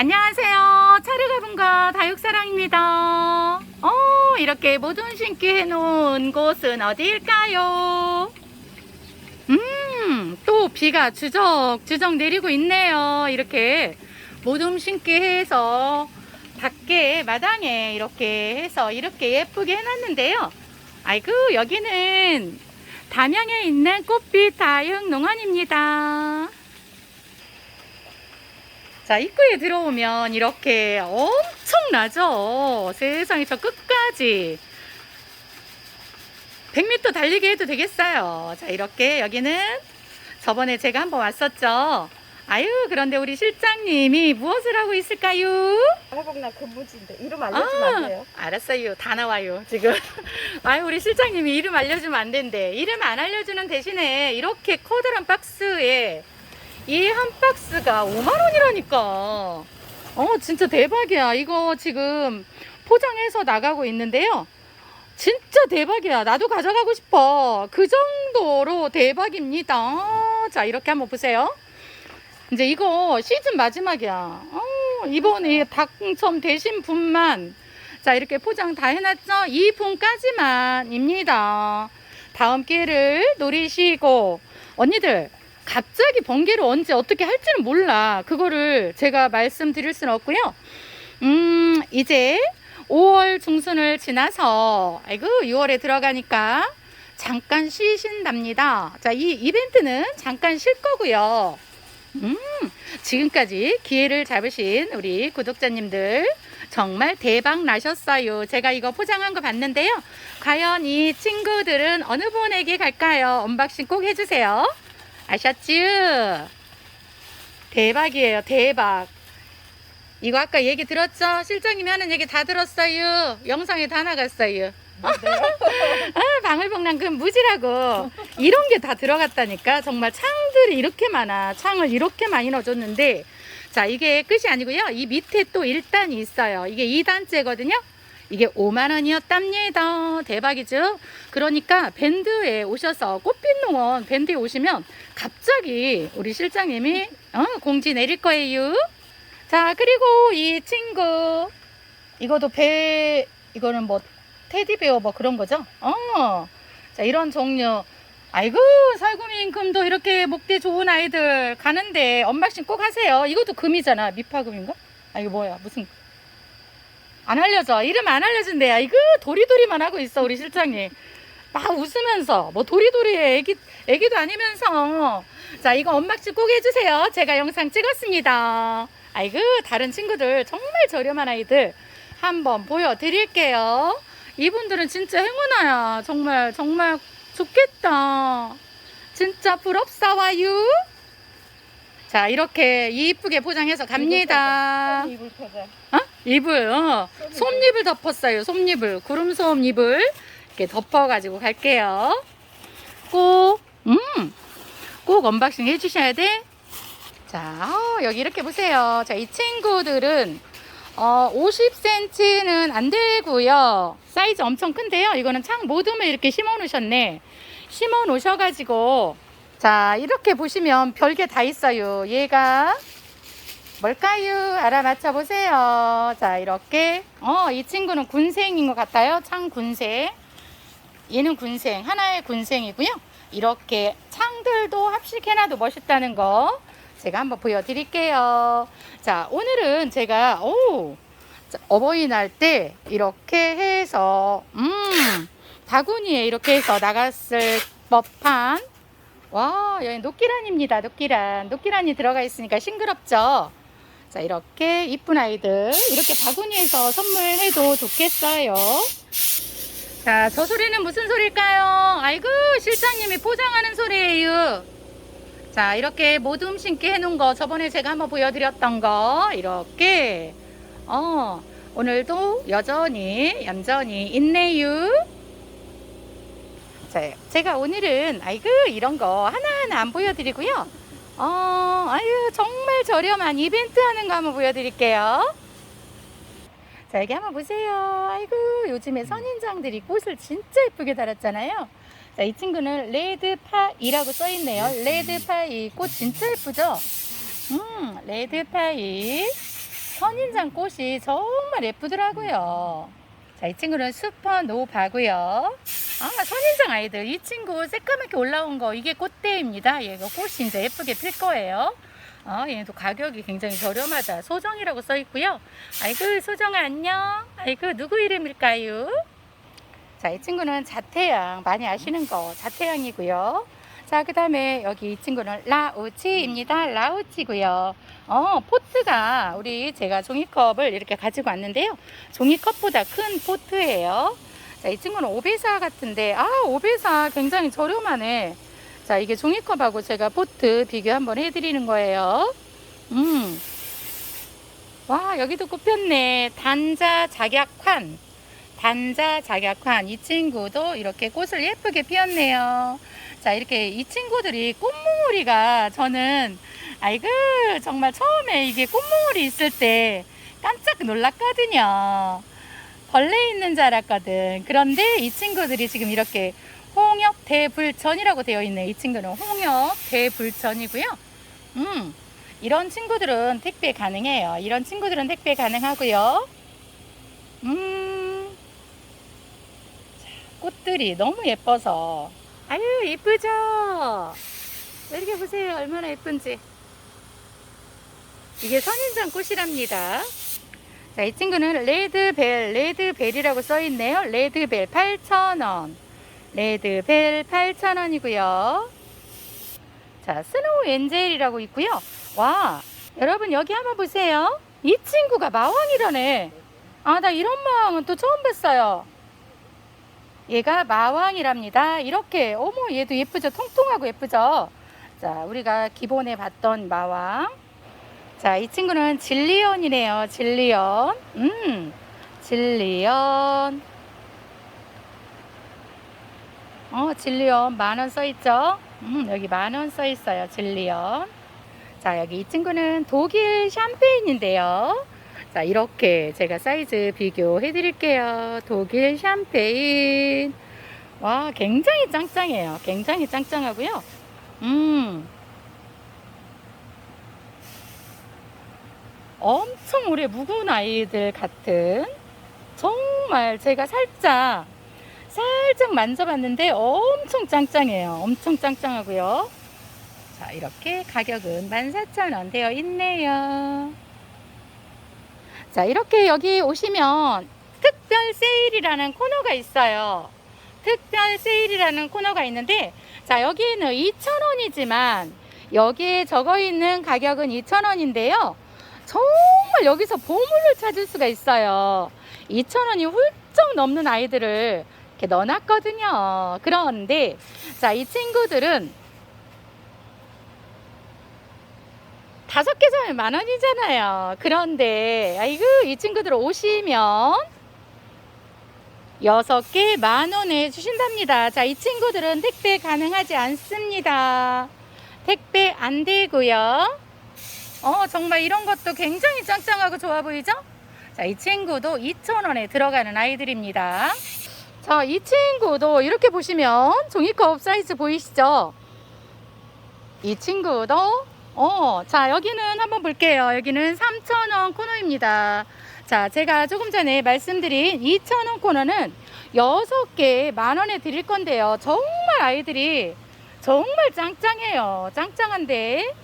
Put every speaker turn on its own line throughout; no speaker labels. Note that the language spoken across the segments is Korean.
안녕하세요. 차르가분과 다육사랑입니다. 어, 이렇게 모든 신기 해놓은 곳은 어디일까요? 음, 또 비가 주적주적 내리고 있네요. 이렇게 모둠 신기 해서 밖에 마당에 이렇게 해서 이렇게 예쁘게 해놨는데요. 아이고, 여기는 담양에 있는 꽃빛 다육 농원입니다. 자, 입구에 들어오면 이렇게 엄청나죠? 세상에 저 끝까지 100m 달리기 해도 되겠어요. 자, 이렇게 여기는 저번에 제가 한번 왔었죠. 아유, 그런데 우리 실장님이 무엇을 하고 있을까요?
방어복나 근무지인데 이름 알려주면 안 돼요?
알았어요. 다 나와요, 지금. 아유, 우리 실장님이 이름 알려주면 안 된대. 이름 안 알려주는 대신에 이렇게 커다란 박스에 이 한 박스가 5만원이라니까. 어, 진짜 대박이야. 이거 지금 포장해서 나가고 있는데요. 진짜 대박이야. 나도 가져가고 싶어. 그 정도로 대박입니다. 자, 이렇게 한번 보세요. 이제 이거 시즌 마지막이야. 어, 이번에 당첨되신 분만 자 이렇게 포장 다 해놨죠? 이 분까지만입니다. 다음 기회를 노리시고 언니들 갑자기 번개를 언제 어떻게 할지는 몰라. 그거를 제가 말씀드릴 수는 없고요. 음 이제 5월 중순을 지나서 아이고 6월에 들어가니까 잠깐 쉬신답니다. 자 이 이벤트는 잠깐 쉴 거고요. 음, 지금까지 기회를 잡으신 우리 구독자님들 정말 대박 나셨어요. 제가 이거 포장한 거 봤는데요. 과연 이 친구들은 어느 분에게 갈까요? 언박싱 꼭 해주세요. 아셨죠? 대박이에요. 대박. 이거 아까 얘기 들었죠? 실장님이 하는 얘기 다 들었어요. 영상에 다 나갔어요. 아, 방울복랑 그 무지라고 이런 게 다 들어갔다니까 정말 창들이 이렇게 많아 창을 이렇게 많이 넣어줬는데 자 이게 끝이 아니고요 이 밑에 또 1단이 있어요 이게 2단째거든요 이게 5만 원이었답니다 대박이죠 그러니까 밴드에 오셔서 꽃빛농원 밴드에 오시면 갑자기 우리 실장님이 어, 공지 내릴 거예요 자 그리고 이 친구 이것도 배 이거는 뭐 테디베어 뭐 그런 거죠? 어. 자, 이런 종류. 아이고, 살구민금도 이렇게 목대 좋은 아이들 가는데 언박싱 꼭 하세요. 이것도 금이잖아. 미파금인가? 아, 이거 뭐야? 무슨. 안 알려줘. 이름 안 알려준대요. 이거 도리도리만 하고 있어, 우리 실장님. 막 웃으면서. 뭐 도리도리에 애기, 애기도 아니면서. 자, 이거 언박싱 꼭 해주세요. 제가 영상 찍었습니다. 아이고, 다른 친구들 정말 저렴한 아이들 한번 보여드릴게요. 이분들은 진짜 행운아야. 정말, 정말 좋겠다. 진짜 부럽사와요. 자, 이렇게 이쁘게 포장해서 갑니다.
이불 펴자.
어? 잎을, 어. 솜잎을 덮었어요. 솜잎을. 구름솜 잎을 이렇게 덮어가지고 갈게요. 꼭, 음, 꼭 언박싱 해주셔야 돼. 자, 어, 여기 이렇게 보세요. 자, 이 친구들은 어, 50cm는 안 되고요. 사이즈 엄청 큰데요. 이거는 창 모둠을 이렇게 심어 놓으셨네. 심어 놓으셔가지고 자 이렇게 보시면 별게 다 있어요. 얘가 뭘까요? 알아맞혀 보세요. 자 이렇게 어 이 친구는 군생인 것 같아요. 창 군생. 얘는 군생 하나의 군생이고요. 이렇게 창들도 합식해놔도 멋있다는 거 제가 한번 보여드릴게요. 자, 오늘은 제가, 오, 자, 어버이날 때 이렇게 해서, 음, 바구니에 이렇게 해서 나갔을 법한, 와, 여기 녹기란입니다. 녹기란. 녹기란이 들어가 있으니까 싱그럽죠? 자, 이렇게 이쁜 아이들, 이렇게 바구니에서 선물해도 좋겠어요. 자, 저 소리는 무슨 소리일까요? 아이고, 실장님이 포장하는 소리예요. 자, 이렇게 모둠 신게 해놓은 거 저번에 제가 한번 보여드렸던 거 이렇게 어 오늘도 여전히 얌전히 있네요. 자, 제가 오늘은 아이고 이런 거 하나하나 안 보여드리고요. 어, 아유 정말 저렴한 이벤트 하는 거 한번 보여드릴게요. 자, 여기 한번 보세요. 아이고 요즘에 선인장들이 꽃을 진짜 예쁘게 달았잖아요. 자, 이 친구는 레드파이라고 써 있네요. 레드파이 꽃 진짜 예쁘죠? 음, 레드파이 선인장 꽃이 정말 예쁘더라고요. 자, 이 친구는 슈퍼노바고요. 아, 선인장 아이들. 이 친구 새까맣게 올라온 거 이게 꽃대입니다. 얘가 꽃이 이제 예쁘게 필 거예요. 아, 얘도 가격이 굉장히 저렴하다. 소정이라고 써 있고요. 아이고, 소정아 안녕. 아이고, 누구 이름일까요? 자, 이 친구는 자태양 많이 아시는 거 자태양이고요. 자, 그다음에 여기 이 친구는 라우치입니다. 라우치고요. 어, 포트가 우리 제가 종이컵을 이렇게 가지고 왔는데요. 종이컵보다 큰 포트예요. 자, 이 친구는 오베사 같은데 아, 오베사 굉장히 저렴하네. 자, 이게 종이컵하고 제가 포트 비교 한번 해드리는 거예요. 음. 와, 여기도 꼽혔네. 단자 작약환. 단자 작약환. 이 친구도 이렇게 꽃을 예쁘게 피웠네요. 자, 이렇게 이 친구들이 꽃무무리가 저는 아이고, 정말 처음에 이게 꽃무무리 있을 때 깜짝 놀랐거든요. 벌레 있는 줄 알았거든. 그런데 이 친구들이 지금 이렇게 홍역 대불전이라고 되어 있네. 이 친구는 홍역 대불전이고요. 음, 이런 친구들은 택배 가능해요. 이런 친구들은 택배 가능하고요. 음, 자, 꽃들이 너무 예뻐서 아유 예쁘죠? 이렇게 보세요. 얼마나 예쁜지. 이게 선인장 꽃이랍니다. 자, 이 친구는 레드벨, 레드벨이라고 써 있네요. 레드벨 8,000원. 레드벨 8,000원이고요. 자, 스노우 엔젤이라고 있고요. 와, 여러분 여기 한번 보세요. 이 친구가 마왕이라네. 아, 나 이런 마왕은 또 처음 봤어요. 얘가 마왕이랍니다. 이렇게, 어머, 얘도 예쁘죠? 통통하고 예쁘죠? 자, 우리가 기본에 봤던 마왕. 자, 이 친구는 진리언이네요. 진리언. 음, 진리언. 어, 진리언 만원 써 있죠? 음, 여기 만원 써 있어요. 진리언. 자, 여기 이 친구는 독일 샴페인인데요. 자, 이렇게 제가 사이즈 비교해 드릴게요. 독일 샴페인. 와, 굉장히 짱짱해요. 굉장히 짱짱하고요. 음. 엄청 오래 묵은 아이들 같은 정말 제가 살짝 살짝 만져봤는데 엄청 짱짱해요. 엄청 짱짱하고요. 자, 이렇게 가격은 14,000원 되어 있네요. 자, 이렇게 여기 오시면 특별 세일이라는 코너가 있어요. 특별 세일이라는 코너가 있는데, 자, 여기는 2,000원이지만, 여기에 적어 있는 가격은 2,000원인데요. 정말 여기서 보물을 찾을 수가 있어요. 2,000원이 훌쩍 넘는 아이들을 이렇게 넣어놨거든요. 그런데, 자, 이 친구들은 다섯 개 사면 만 원이잖아요. 그런데, 아이고, 이 친구들 오시면 여섯 개 만 원에 주신답니다. 자, 이 친구들은 택배 가능하지 않습니다. 택배 안 되고요. 어, 정말 이런 것도 굉장히 짱짱하고 좋아 보이죠? 자, 이 친구도 2,000원에 들어가는 아이들입니다. 자, 이 친구도 이렇게 보시면 종이컵 사이즈 보이시죠? 이 친구도 어, 자, 여기는 한번 볼게요. 여기는 3,000원 코너입니다. 자, 제가 조금 전에 말씀드린 2,000원 코너는 6개 만원에 드릴 건데요. 정말 아이들이 정말 짱짱해요. 짱짱한데.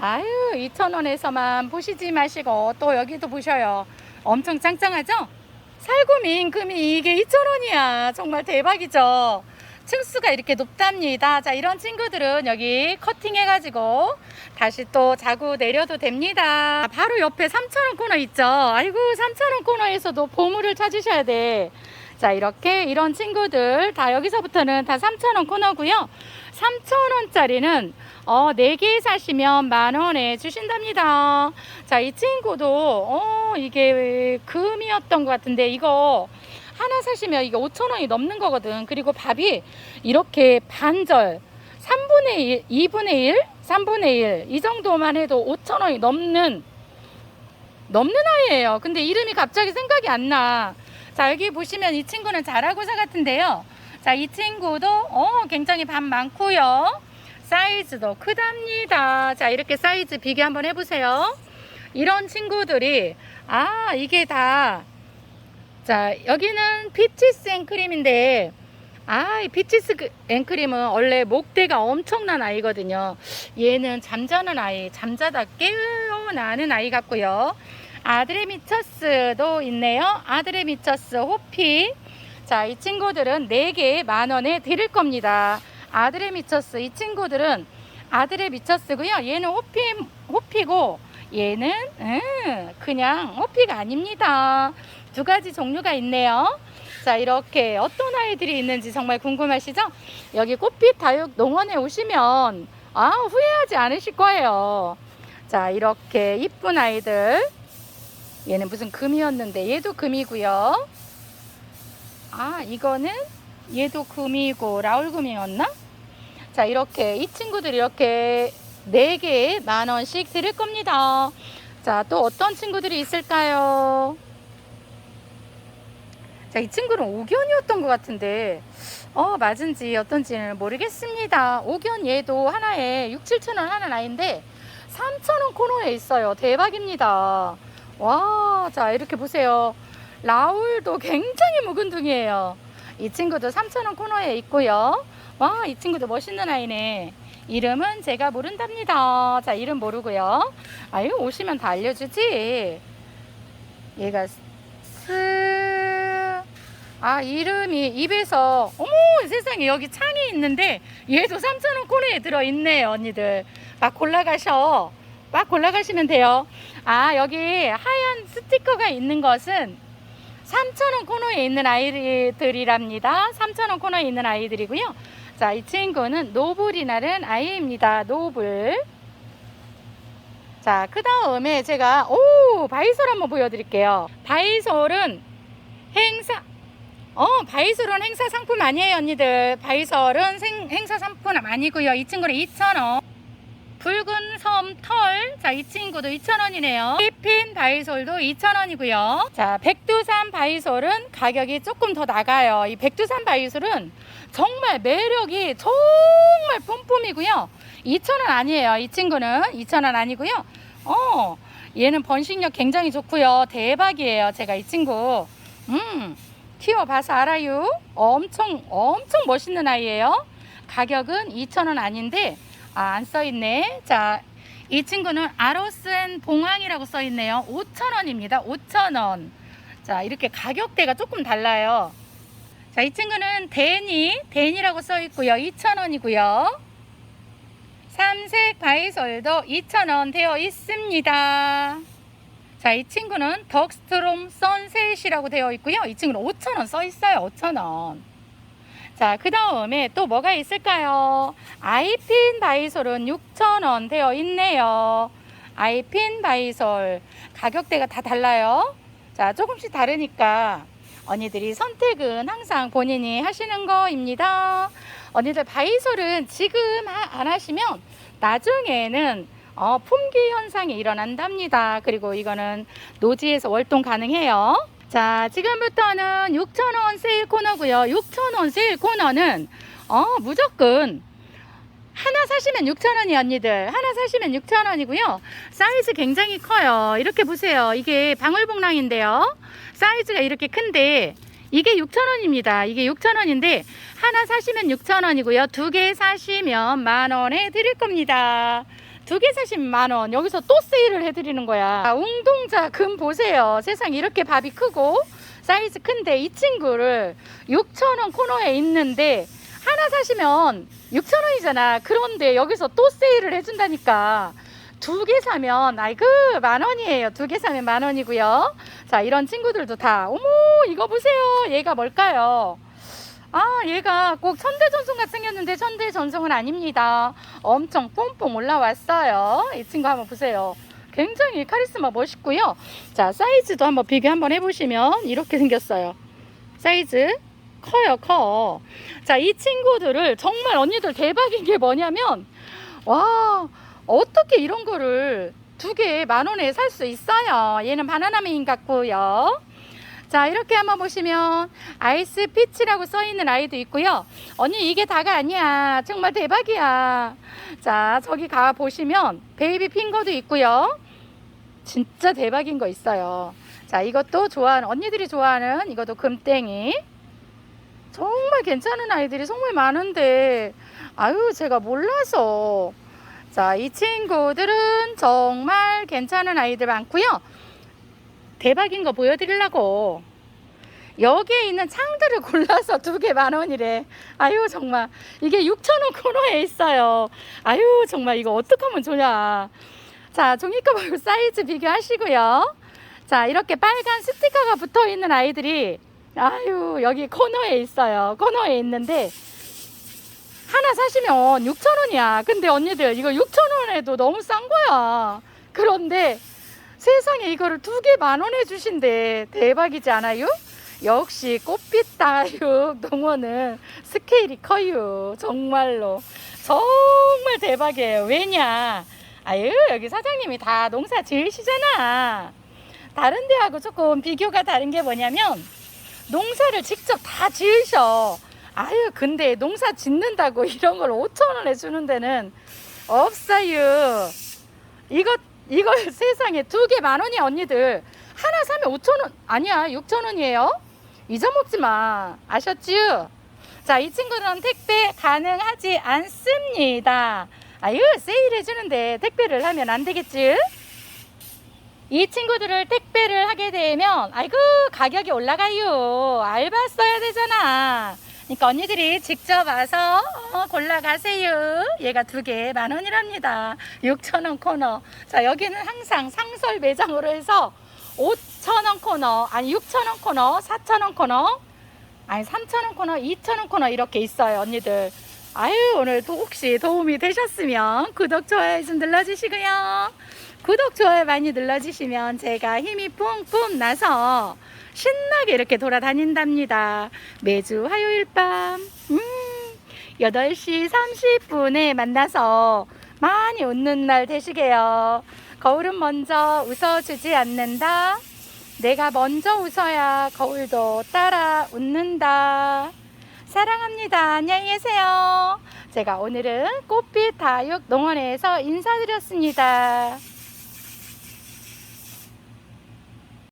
아유, 2,000원에서만 보시지 마시고 또 여기도 보셔요. 엄청 짱짱하죠? 살구미 임금이 이게 2,000원이야. 정말 대박이죠? 층수가 이렇게 높답니다. 자, 이런 친구들은 여기 커팅해가지고 다시 또 자구 내려도 됩니다. 바로 옆에 3,000원 코너 있죠? 아이고, 3,000원 코너에서도 보물을 찾으셔야 돼. 자, 이렇게 이런 친구들 다 여기서부터는 다 3,000원 코너고요. 3,000원짜리는 어, 4개 사시면 만원에 주신답니다. 자, 이 친구도, 어, 이게 금이었던 것 같은데, 이거 하나 사시면 이게 5천원이 넘는 거거든. 그리고 밥이 이렇게 반절, 3분의 1, 2분의 1, 3분의 1, 이 정도만 해도 5천원이 넘는, 넘는 아이예요. 근데 이름이 갑자기 생각이 안 나. 자, 여기 보시면 이 친구는 자라고사 같은데요. 자, 이 친구도, 어, 굉장히 밥 많고요. 사이즈도 크답니다. 자, 이렇게 사이즈 비교 한번 해보세요. 이런 친구들이 아 이게 다 자 여기는 피치스 앵크림인데 아, 이 피치스 그- 앵크림은 원래 목대가 엄청난 아이거든요. 얘는 잠자는 아이, 잠자다 깨어나는 아이 같고요. 아드레미처스도 있네요. 아드레미처스 호피. 자, 이 친구들은 4개 만 원에 드릴 겁니다. 아드레미처스 이 친구들은 아드레미처스고요. 얘는 호피 호피고 얘는 음, 그냥 호피가 아닙니다. 두 가지 종류가 있네요. 자, 이렇게 어떤 아이들이 있는지 정말 궁금하시죠? 여기 꽃빛 다육 농원에 오시면 아, 후회하지 않으실 거예요. 자, 이렇게 이쁜 아이들. 얘는 무슨 금이었는데 얘도 금이고요. 아, 이거는 얘도 금이고 라울 금이었나? 자, 이렇게 이 친구들 이렇게 네 개에 만 원씩 드릴 겁니다. 자, 또 어떤 친구들이 있을까요? 자, 이 친구는 오견이었던 것 같은데, 어, 맞은지 어떤지는 모르겠습니다. 오견 얘도 하나에 6, 7천 원 하는 아이인데, 3천 원 코너에 있어요. 대박입니다. 와, 자, 이렇게 보세요. 라울도 굉장히 묵은둥이에요. 이 친구도 3천 원 코너에 있고요. 와, 이 친구도 멋있는 아이네. 이름은 제가 모른답니다. 자, 이름 모르고요. 아유, 오시면 다 알려주지. 얘가 스, 아, 이름이 입에서, 어머, 세상에 여기 창이 있는데 얘도 3,000원 코너에 들어있네요, 언니들. 막 골라가셔. 막 골라가시면 돼요. 아, 여기 하얀 스티커가 있는 것은 3,000원 코너에 있는 아이들이랍니다. 3,000원 코너에 있는 아이들이고요. 자, 이 친구는 노블이라는 아이입니다. 노블. 자, 그 다음에 제가, 오, 바이솔 한번 보여드릴게요. 바이솔은 행사, 어, 바이솔은 행사 상품 아니에요, 언니들. 바이솔은 생- 행사 상품 아니고요. 이 친구는 2,000원. 붉은 섬 털. 자, 이 친구도 2,000원이네요. 피핀 바이솔도 2,000원이고요. 자, 백두산 바이솔은 가격이 조금 더 나가요. 이 백두산 바이솔은 정말 매력이 정말 뿜뿜이고요. 2,000원 아니에요. 이 친구는 2,000원 아니고요. 어, 얘는 번식력 굉장히 좋고요. 대박이에요. 제가 이 친구. 음, 키워봐서 알아요. 엄청, 엄청 멋있는 아이예요. 가격은 2,000원 아닌데, 아, 안 써있네. 자, 이 친구는 아로스앤 봉황이라고 써있네요. 5,000원입니다. 5,000원. 자, 이렇게 가격대가 조금 달라요. 자, 이 친구는 데니, 데니라고 써있고요. 2,000원이고요. 삼색 바이솔도 2,000원 되어 있습니다. 자, 이 친구는 덕스트롬 선셋이라고 되어 있고요. 이 친구는 5,000원 써 있어요. 5,000원. 자, 그 다음에 또 뭐가 있을까요? 아이핀 바이솔은 6,000원 되어 있네요. 아이핀 바이솔 가격대가 다 달라요. 자, 조금씩 다르니까 언니들이 선택은 항상 본인이 하시는 거입니다. 언니들 바이솔은 지금 하- 안 하시면 나중에는 어, 품귀 현상이 일어난답니다. 그리고 이거는 노지에서 월동 가능해요. 자, 지금부터는 6,000원 세일 코너고요. 6,000원 세일 코너는 어, 무조건 하나 사시면 6,000원이 언니들. 하나 사시면 6,000원이고요. 사이즈 굉장히 커요. 이렇게 보세요. 이게 방울복랑인데요. 사이즈가 이렇게 큰데 이게 6,000원입니다. 이게 6,000원인데 하나 사시면 6,000원이고요. 두 개 사시면 만 원에 드릴 겁니다. 두 개 사시면 만 원. 여기서 또 세일을 해드리는 거야. 아, 웅동자 금 보세요. 세상 이렇게 밥이 크고 사이즈 큰데 이 친구를 6,000원 코너에 있는데 하나 사시면 6,000원이잖아. 그런데 여기서 또 세일을 해준다니까. 두 개 사면 아이고 만 원이에요. 두 개 사면 만 원이고요. 자 이런 친구들도 다 어머 이거 보세요. 얘가 뭘까요? 아 얘가 꼭 천대전송 같이 생겼는데 천대전송은 아닙니다. 엄청 뽕뽕 올라왔어요. 이 친구 한번 보세요. 굉장히 카리스마 멋있고요. 자 사이즈도 한번 비교 한번 해보시면 이렇게 생겼어요. 사이즈 커요 커. 자 이 친구들을 정말 언니들 대박인 게 뭐냐면 와 어떻게 이런 거를 두 개 만 원에 살 수 있어요. 얘는 바나나 메인 같고요. 자 이렇게 한번 보시면 아이스 피치라고 써 있는 아이도 있고요. 언니 이게 다가 아니야. 정말 대박이야. 자 저기 가 보시면 베이비 핑거도 있고요. 진짜 대박인 거 있어요. 자, 이것도 좋아하는, 언니들이 좋아하는 이것도 금땡이. 정말 괜찮은 아이들이 정말 많은데, 아유, 제가 몰라서. 자, 이 친구들은 정말 괜찮은 아이들 많고요. 대박인 거 보여드리려고. 여기에 있는 창들을 골라서 두 개 만 원이래. 아유, 정말. 이게 6천 원 코너에 있어요. 아유, 정말 이거 어떡하면 좋냐. 자, 종이컵 말고 사이즈 비교하시고요. 자, 이렇게 빨간 스티커가 붙어 있는 아이들이 아유, 여기 코너에 있어요. 코너에 있는데 하나 사시면 6,000원이야. 근데 언니들 이거 6,000원에도 너무 싼 거야. 그런데 세상에 이거를 두 개 만 원에 주신대. 대박이지 않아요? 역시 꽃빛 다육 농원은 스케일이 커요. 정말로. 정말 대박이에요. 왜냐? 아유, 여기 사장님이 다 농사 지으시잖아. 다른 데하고 조금 비교가 다른 게 뭐냐면 농사를 직접 다 지으셔. 아유, 근데 농사 짓는다고 이런 걸 5천 원에 주는 데는 없어요. 이거, 이걸 세상에 두 개 만 원이야, 언니들. 하나 사면 5천원, 아니야, 6천원이에요. 잊어먹지 마. 아셨죠? 자, 이 친구들은 택배 가능하지 않습니다. 아유, 세일해 주는데 택배를 하면 안 되겠지? 이 친구들을 택배를 하게 되면 아이고 가격이 올라가요 알바 써야 되잖아 그러니까 언니들이 직접 와서 어, 골라가세요. 얘가 두 개 만 원이랍니다. 6천 원 코너. 자 여기는 항상 상설 매장으로 해서 5천 원 코너 아니 6천 원 코너 4천 원 코너 아니 3천 원 코너 2천 원 코너 이렇게 있어요 언니들. 아유 오늘도 혹시 도움이 되셨으면 구독 좋아요 좀 눌러주시고요. 구독, 좋아요 많이 눌러주시면 제가 힘이 뿜뿜 나서 신나게 이렇게 돌아다닌답니다. 매주 화요일 밤, 음, 8시 30분에 만나서 많이 웃는 날 되시게요. 거울은 먼저 웃어주지 않는다. 내가 먼저 웃어야 거울도 따라 웃는다. 사랑합니다. 안녕히 계세요. 제가 오늘은 꽃빛 다육 농원에서 인사드렸습니다.